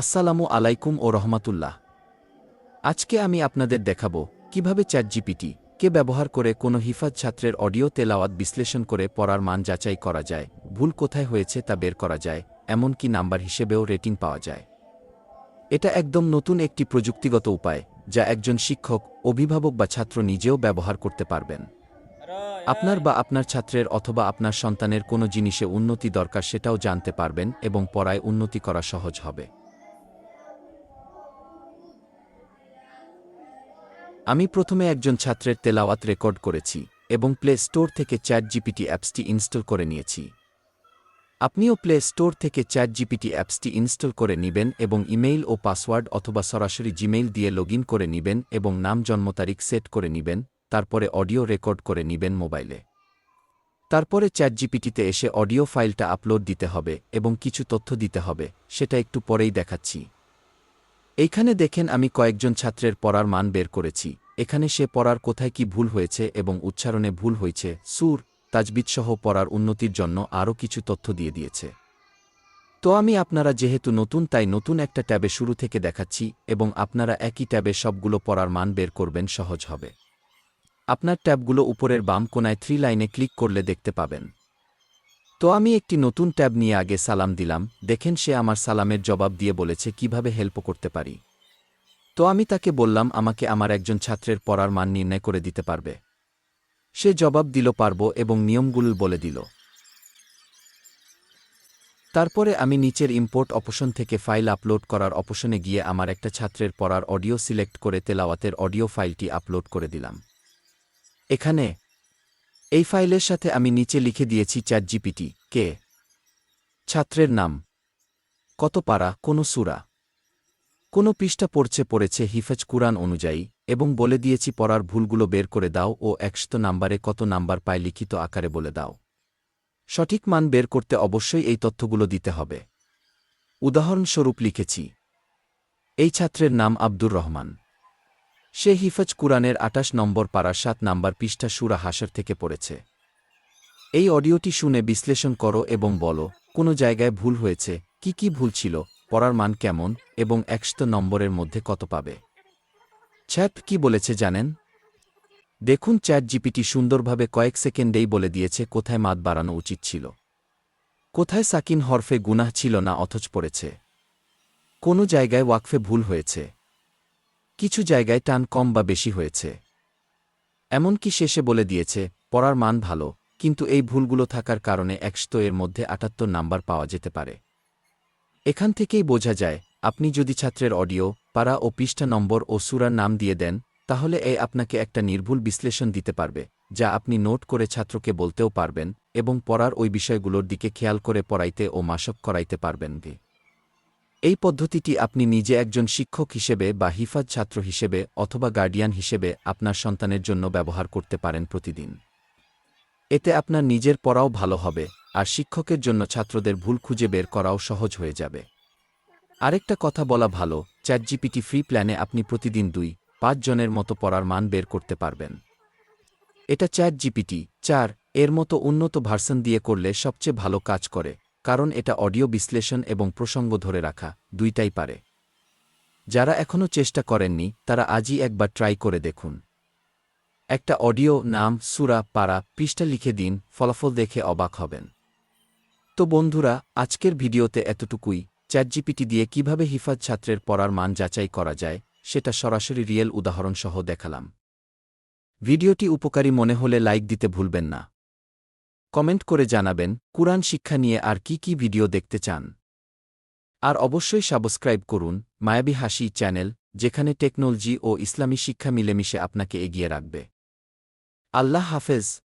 আসসালামু আলাইকুম ও রহমাতুল্লাহ। আজকে আমি আপনাদের দেখাব কীভাবে চ্যাট জিপিটি কে ব্যবহার করে কোনো হিফাজ ছাত্রের অডিও তেলাওয়াত বিশ্লেষণ করে পড়ার মান যাচাই করা যায়, ভুল কোথায় হয়েছে তা বের করা যায়, এমনকি নাম্বার হিসেবেও রেটিং পাওয়া যায়। এটা একদম নতুন একটি প্রযুক্তিগত উপায়, যা একজন শিক্ষক, অভিভাবক বা ছাত্র নিজেও ব্যবহার করতে পারবেন। আপনার বা আপনার ছাত্রের অথবা আপনার সন্তানের কোনো জিনিসে উন্নতি দরকার সেটাও জানতে পারবেন এবং পড়ায় উন্নতি করা সহজ হবে। আমি প্রথমে একজন ছাত্রের তেলাওয়াত রেকর্ড করেছি এবং প্লে স্টোর থেকে চ্যাট জিপিটি অ্যাপসটি ইনস্টল করে নিয়েছি। আপনিও প্লে স্টোর থেকে চ্যাট জিপিটি অ্যাপসটি ইনস্টল করে নিবেন এবং ইমেইল ও পাসওয়ার্ড অথবা সরাসরি জিমেইল দিয়ে লগ করে নিবেন এবং নাম জন্ম তারিখ সেট করে নিবেন, তারপরে অডিও রেকর্ড করে নিবেন মোবাইলে। তারপরে চ্যাট জিপিটিতে এসে অডিও ফাইলটা আপলোড দিতে হবে এবং কিছু তথ্য দিতে হবে, সেটা একটু পরেই দেখাচ্ছি। এইখানে দেখেন আমি কয়েকজন ছাত্রের পড়ার মান বের করেছি। এখানে সে পড়ার কোথায় কি ভুল হয়েছে এবং উচ্চারণে ভুল হয়েছে, সুর, তাজবিদসহ পড়ার উন্নতির জন্য আরও কিছু তথ্য দিয়ে দিয়েছে। তো আমি আপনারা যেহেতু নতুন, তাই নতুন একটা ট্যাবে শুরু থেকে দেখাচ্ছি এবং আপনারা একই ট্যাবে সবগুলো পড়ার মান বের করবেন সহজ হবে। আপনার ট্যাবগুলো উপরের বাম কোনায় থ্রি লাইনে ক্লিক করলে দেখতে পাবেন। তো আমি একটি নতুন ট্যাব নিয়ে আগে সালাম দিলাম, দেখেন সে আমার সালামের জবাব দিয়ে বলেছে কীভাবে হেল্প করতে পারি। তো আমি তাকে বললাম, আমাকে আমার একজন ছাত্রের পড়ার মান নির্ণয় করে দিতে পারবে। সে জবাব দিল, পারব এবং নিয়মগুলো বলে দিল। তারপরে আমি নিচের ইম্পোর্ট অপশন থেকে ফাইল আপলোড করার অপশনে গিয়ে আমার একটা ছাত্রের পড়ার অডিও সিলেক্ট করে তেলাওয়াতের অডিও ফাইলটি আপলোড করে দিলাম। এখানে এই ফাইলের সাথে আমি নিচে লিখে দিয়েছি চ্যাট জিপিটি কে? ছাত্রের নাম। কত পারা, কোনো সুরা। কোনো পৃষ্ঠা পড়ছে, পড়েছে, হিফেজ কুরআন অনুযায়ী, এবং বলে দিয়েছি পড়ার ভুলগুলো বের করে দাও ও একশত নাম্বারে কত নাম্বার পায় লিখিত আকারে বলে দাও। সঠিক মান বের করতে অবশ্যই এই তথ্যগুলো দিতে হবে। উদাহরণস্বরূপ লিখেছি, এই ছাত্রের নাম আব্দুর রহমান। সে হিফজ কুরআনের আটাশ নম্বর পাড়ার সাত নম্বর পৃষ্ঠা সুরা হাসার থেকে পড়েছে। এই অডিওটি শুনে বিশ্লেষণ করো এবং বলো, কোনো জায়গায় ভুল হয়েছে, কি কি ভুল ছিল, পড়ার মান কেমন, এবং একশত নম্বরের মধ্যে কত পাবে। ছ্যাপ কি বলেছে জানেন? দেখুন চ্যাট জিপিটি সুন্দরভাবে কয়েক সেকেন্ডেই বলে দিয়েছে কোথায় মাত বাড়ানো উচিত ছিল। কোথায় সাকিন হরফে গুনাহ ছিল না অথচ পড়েছে। কোনো জায়গায় ওয়াকফে ভুল হয়েছে। কিছু জায়গায় টান কম বা বেশি হয়েছে। এমনকি শেষে বলে দিয়েছে, পড়ার মান ভালো, কিন্তু এই ভুলগুলো থাকার কারণে একশো এর মধ্যে আটাত্তর নাম্বার পাওয়া যেতে পারে। এখান থেকেই বোঝা যায়, আপনি যদি ছাত্রের অডিও, পাড়া ও পৃষ্ঠা নম্বর ও সুরার নাম দিয়ে দেন, তাহলে এ আপনাকে একটা নির্ভুল বিশ্লেষণ দিতে পারবে, যা আপনি নোট করে ছাত্রকে বলতেও পারবেন এবং পড়ার ওই বিষয়গুলোর দিকে খেয়াল করে পড়াইতে ও মাসক করাইতে পারবেন এই পদ্ধতিটি আপনি নিজে একজন শিক্ষক হিসেবে বা হিফাজ ছাত্র হিসেবে অথবা গার্ডিয়ান হিসেবে আপনার সন্তানের জন্য ব্যবহার করতে পারেন প্রতিদিন। এতে আপনার নিজের পড়াও ভালো হবে, আর শিক্ষকের জন্য ছাত্রদের ভুল খুঁজে বের করাও সহজ হয়ে যাবে। আরেকটা কথা বলা ভালো, চ্যাটজিপিটি ফ্রি প্ল্যানে আপনি প্রতিদিন দুই, পাঁচ জনের মতো পড়ার মান বের করতে পারবেন। এটা চ্যাট জিপিটি চার, এর মতো উন্নত ভার্সন দিয়ে করলে সবচেয়ে ভালো কাজ করে। কারণ এটা অডিও বিশ্লেষণ এবং প্রসঙ্গ ধরে রাখা, দুইটাই পারে। যারা এখনও চেষ্টা করেননি, তারা আজই একবার ট্রাই করে দেখুন। একটা অডিও নাম সুরা পাড়া পৃষ্ঠা লিখে দিন, ফলাফল দেখে অবাক হবেন। তো বন্ধুরা, আজকের ভিডিওতে এতটুকুই। চ্যাটজিপিটি দিয়ে কীভাবে হিফাজ ছাত্রের পড়ার মান যাচাই করা যায়, সেটা সরাসরি রিয়েল উদাহরণসহ দেখালাম। ভিডিওটি উপকারী মনে হলে লাইক দিতে ভুলবেন না। কমেন্ট করে জানাবেন, কুরআন শিক্ষা নিয়ে আর কি কি ভিডিও দেখতে চান। আর অবশ্যই সাবস্ক্রাইব করুন, মায়াবী হাসি চ্যানেল, যেখানে টেকনোলজি ও ইসলামী শিক্ষা মিলেমিশে আপনাকে এগিয়ে রাখবে। আল্লাহ হাফেজ।